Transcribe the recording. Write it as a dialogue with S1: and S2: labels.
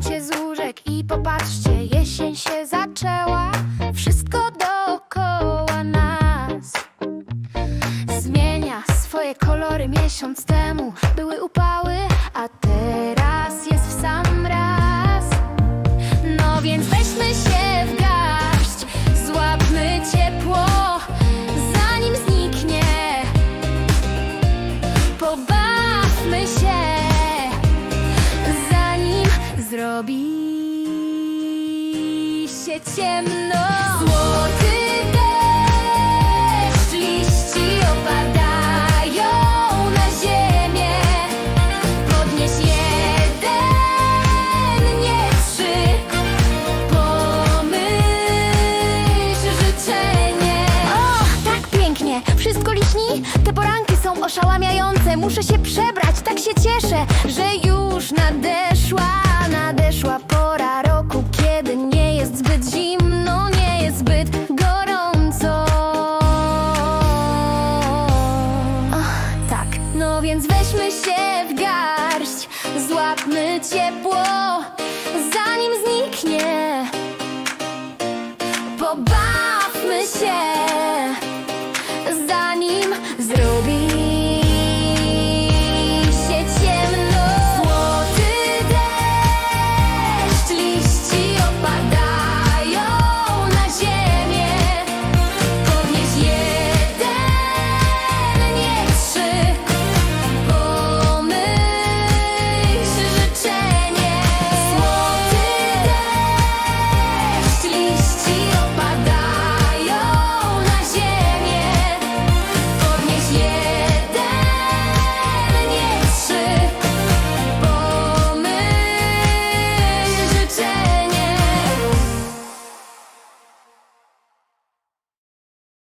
S1: Wstańcie z łóżek i popatrzcie, jesień się zaczęła. Wszystko dookoła nas zmienia swoje kolory. Miesiąc temu były upały, a teraz jest w sam raz. No więc weźmy się w garść, złapmy ciepło, zanim zniknie. Pobawmy się, zrobi się ciemno. Złoty deszcz, liści opadają na ziemię. Podnieś jeden, nie trzy. Pomyśl życzenie. O, tak pięknie. Wszystko liśni. Te poranki są oszałamiające. Muszę się przebrać, tak się cieszę, że już nadeszła, jest zbyt zimno, nie jest zbyt gorąco. Tak, no więc weźmy się w garść Złapmy ciepło, zanim zniknie. Pobawmy się, zanim zrobi